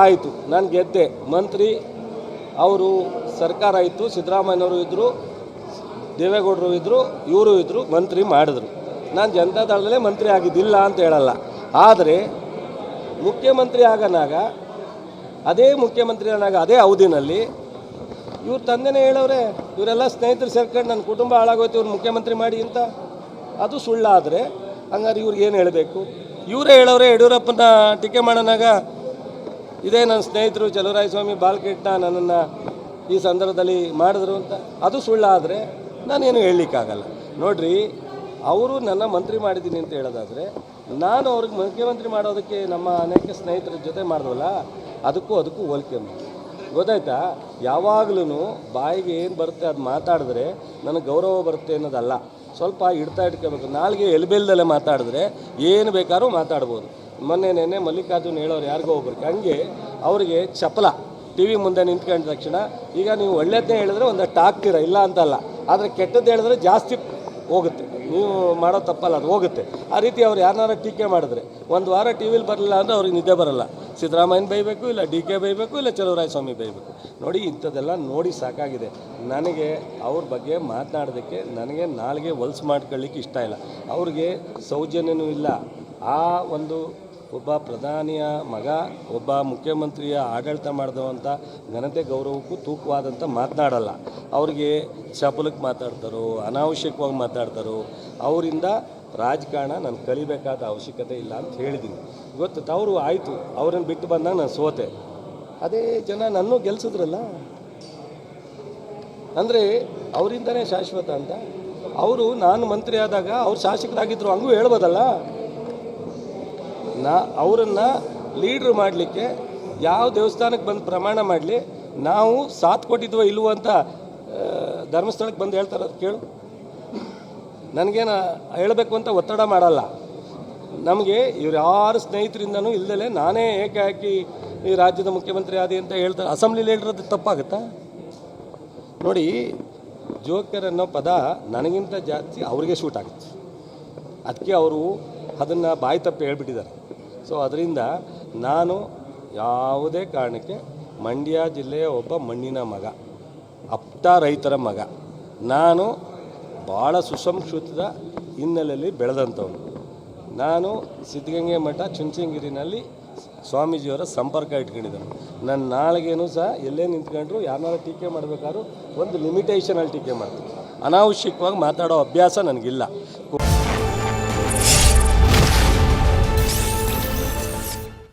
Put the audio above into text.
ಆಯಿತು, ನಾನು ಗೆದ್ದೆ. ಮಂತ್ರಿ ಅವರು ಸರ್ಕಾರ ಇತ್ತು, ಸಿದ್ದರಾಮಯ್ಯನವರು ಇದ್ದರು ದೇವೇಗೌಡರು ಇದ್ದರು ಇವರು ಇದ್ದರು ಮಂತ್ರಿ ಮಾಡಿದ್ರು. ನಾನು ಜನತಾದಳದಲ್ಲೇ ಮಂತ್ರಿ ಆಗಿದ್ದಿಲ್ಲ ಅಂತ ಹೇಳಲ್ಲ. ಆದರೆ ಮುಖ್ಯಮಂತ್ರಿ ಆಗನಾಗ, ಅದೇ ಮುಖ್ಯಮಂತ್ರಿ ಆನಾಗ ಅದೇ ಅವಧಿನಲ್ಲಿ ಇವ್ರ ತಂದೆನೇ ಹೇಳವ್ರೆ, ಇವರೆಲ್ಲ ಸ್ನೇಹಿತರು ಸೇರ್ಕೊಂಡು ನನ್ನ ಕುಟುಂಬ ಹಾಳಾಗೋಯ್ತು, ಇವ್ರು ಮುಖ್ಯಮಂತ್ರಿ ಮಾಡಿ ಅಂತ. ಅದು ಸುಳ್ಳಾದರೆ ಹಂಗಾರೆ ಇವ್ರಿಗೆ ಏನು ಹೇಳಬೇಕು? ಇವರೇ ಹೇಳವ್ರೆ, ಯಡಿಯೂರಪ್ಪನ ಟೀಕೆ ಮಾಡೋನಾಗ ಇದೇ ನನ್ನ ಸ್ನೇಹಿತರು ಚಲುರಾಯಸ್ವಾಮಿ ಸ್ವಾಮಿ ಬಾಲ್ಕೆಟ್ನ ನನ್ನನ್ನು ಈ ಸಂದರ್ಭದಲ್ಲಿ ಮಾಡಿದ್ರು ಅಂತ. ಅದು ಸುಳ್ಳಾದರೆ ನಾನೇನು ಹೇಳಲಿಕ್ಕಾಗಲ್ಲ. ನೋಡ್ರಿ, ಅವರು ನನ್ನ ಮಂತ್ರಿ ಮಾಡಿದ್ದೀನಿ ಅಂತ ಹೇಳೋದಾದರೆ, ನಾನು ಅವ್ರಿಗೆ ಮುಖ್ಯಮಂತ್ರಿ ಮಾಡೋದಕ್ಕೆ ನಮ್ಮ ಅನೇಕ ಸ್ನೇಹಿತರ ಜೊತೆ ಮಾಡಿದ್ವಲ್ಲ, ಅದಕ್ಕೂ ಅದಕ್ಕೂ ಹೋಲಿಕೆ ಗೊತ್ತಾಯ್ತಾ? ಯಾವಾಗಲೂ ಬಾಯಿಗೆ ಏನು ಬರುತ್ತೆ ಅದು ಮಾತಾಡಿದ್ರೆ ನನಗೆ ಗೌರವ ಬರುತ್ತೆ ಅನ್ನೋದಲ್ಲ. ಸ್ವಲ್ಪ ಇಡ್ತಾ ಇಟ್ಕೋಬೇಕು ನಾಲ್ಗೆ ಎಲ್ಬೆಲ್ದಲ್ಲೇ ಮಾತಾಡಿದ್ರೆ ಏನು ಬೇಕಾದ್ರೂ ಮಾತಾಡ್ಬೋದು. ಮೊನ್ನೆ ನೆನ್ನೆ ಮಲ್ಲಿಕಾರ್ಜುನ್ ಹೇಳೋರು ಯಾರಿಗೋ ಒಬ್ರಿಗೆ ಹಂಗೆ ಅವರಿಗೆ ಚಪಲ ಟಿ ವಿ ಮುಂದೆ ನಿಂತ್ಕೊಂಡ ತಕ್ಷಣ ಈಗ ನೀವು ಒಳ್ಳೇದನ್ನೇ ಹೇಳಿದ್ರೆ ಒಂದು ಟಾಕ್ತೀರ ಇಲ್ಲ ಅಂತಲ್ಲ. ಆದರೆ ಕೆಟ್ಟದ್ದು ಹೇಳಿದ್ರೆ ಜಾಸ್ತಿ ಹೋಗುತ್ತೆ. ನೀವು ಮಾಡೋ ತಪ್ಪಲ್ಲ, ಅದು ಹೋಗುತ್ತೆ. ಆ ರೀತಿ ಅವ್ರು ಯಾರನ್ನಾರ ಟೀಕೆ ಮಾಡಿದ್ರೆ. ಒಂದು ವಾರ ಟಿ ವಿಲಿ ಬರಲಿಲ್ಲ ಅಂದರೆ ಅವ್ರಿಗೆ ನಿದ್ದೆ ಬರಲ್ಲ. ಸಿದ್ದರಾಮಯ್ಯನ ಬೈಬೇಕು, ಇಲ್ಲ ಡಿ ಕೆ ಬೈಬೇಕು, ಇಲ್ಲ ಚಲುವರಾಯಸ್ವಾಮಿ ಬೈಬೇಕು. ನೋಡಿ, ಇಂಥದ್ದೆಲ್ಲ ನೋಡಿ ಸಾಕಾಗಿದೆ. ನನಗೆ ಅವ್ರ ಬಗ್ಗೆ ಮಾತನಾಡೋದಕ್ಕೆ ನನಗೆ ನಾಲ್ಗೆ ಹೊಲ್ಸು ಮಾಡ್ಕೊಳ್ಳಿಕ್ಕೆ ಇಷ್ಟ ಇಲ್ಲ. ಅವ್ರಿಗೆ ಸೌಜನ್ಯನೂ ಇಲ್ಲ. ಆ ಒಂದು ಒಬ್ಬ ಪ್ರಧಾನಿಯ ಮಗ, ಒಬ್ಬ ಮುಖ್ಯಮಂತ್ರಿಯ ಆಡಳಿತ ಮಾಡಿದವಂಥ ಘನತೆ ಗೌರವಕ್ಕೂ ತೂಕವಾದಂಥ ಮಾತನಾಡಲ್ಲ. ಅವ್ರಿಗೆ ಚಪಲಕ್ಕೆ ಮಾತಾಡ್ತಾರೋ, ಅನಾವಶ್ಯಕವಾಗಿ ಮಾತಾಡ್ತಾರೋ, ಅವರಿಂದ ರಾಜಕಾರಣ ನಾನು ಕಲಿಬೇಕಾದ ಅವಶ್ಯಕತೆ ಇಲ್ಲ ಅಂತ ಹೇಳಿದ್ದೀನಿ ಇವತ್ತು ತವರು ಆಯಿತು, ಅವ್ರನ್ನ ಬಿಟ್ಟು ಬಂದಾಗ ನಾನು ಸೋತೆ. ಅದೇ ಜನ ನನ್ನ ಗೆಲ್ಸಿದ್ರಲ್ಲ? ಅಂದರೆ ಅವರಿಂದನೇ ಶಾಶ್ವತ ಅಂತ. ಅವರು ನಾನು ಮಂತ್ರಿ ಆದಾಗ ಅವ್ರು ಶಾಸಕರಾಗಿದ್ದರು ಹಂಗೂ ಹೇಳ್ಬೋದಲ್ಲ? ನಾ, ಅವರನ್ನು ಲೀಡ್ರ್ ಮಾಡಲಿಕ್ಕೆ ಯಾವ ದೇವಸ್ಥಾನಕ್ಕೆ ಬಂದು ಪ್ರಮಾಣ ಮಾಡಲಿ, ನಾವು ಸಾಥ್ ಕೊಟ್ಟಿದ್ವೋ ಇಲ್ವೋ ಅಂತ ಧರ್ಮಸ್ಥಳಕ್ಕೆ ಬಂದು ಹೇಳ್ತಾರೆ ಅದು ಕೇಳು. ನನಗೇನು ಹೇಳಬೇಕು ಅಂತ ಒತ್ತಡ ಮಾಡಲ್ಲ. ನಮಗೆ ಇವ್ರು ಯಾರು ಸ್ನೇಹಿತರಿಂದನೂ ಇಲ್ದಲೆ ನಾನೇ ಏಕೆ ಹಾಕಿ ಈ ರಾಜ್ಯದ ಮುಖ್ಯಮಂತ್ರಿ ಆದಿ ಅಂತ ಹೇಳ್ತಾರೆ ಅಸೆಂಬ್ಲಿಲಿ ಹೇಳಿರೋದು ತಪ್ಪಾಗುತ್ತಾ? ನೋಡಿ ಜೋಕರ್ ಅನ್ನೋ ಪದ ನನಗಿಂತ ಜಾಸ್ತಿ ಅವ್ರಿಗೆ ಶೂಟ್ ಆಗುತ್ತೆ. ಅದಕ್ಕೆ ಅವರು ಅದನ್ನು ಬಾಯಿ ತಪ್ಪಿ ಹೇಳ್ಬಿಟ್ಟಿದ್ದಾರೆ. ಸೊ ಅದರಿಂದ ನಾನು ಯಾವುದೇ ಕಾರಣಕ್ಕೆ ಮಂಡ್ಯ ಜಿಲ್ಲೆಯ ಒಬ್ಬ ಮಣ್ಣಿನ ಮಗ ಅಪ್ತ ರೈತರ ಮಗ, ನಾನು ಭಾಳ ಸುಸಂಸ್ಕೃತದ ಹಿನ್ನೆಲೆಯಲ್ಲಿ ಬೆಳೆದಂಥವನು. ನಾನು ಸಿದ್ಧಗಂಗೆ ಮಠ ಚುಂಚನಗಿರಿನಲ್ಲಿ ಸ್ವಾಮೀಜಿಯವರ ಸಂಪರ್ಕ ಇಟ್ಕೊಂಡಿದ್ದನು. ನನ್ನ ನಾಳೆಗೇನು ಸಹ ಎಲ್ಲೇ ನಿಂತ್ಕೊಂಡ್ರು, ಯಾರನ್ನಾರ ಟೀಕೆ ಮಾಡಬೇಕಾದ್ರೂ ಒಂದು ಲಿಮಿಟೇಷನಲ್ಲಿ ಟೀಕೆ ಮಾಡ್ತೀನಿ ಅನಾವಶ್ಯಕವಾಗಿ ಮಾತಾಡೋ ಅಭ್ಯಾಸ ನನಗಿಲ್ಲ.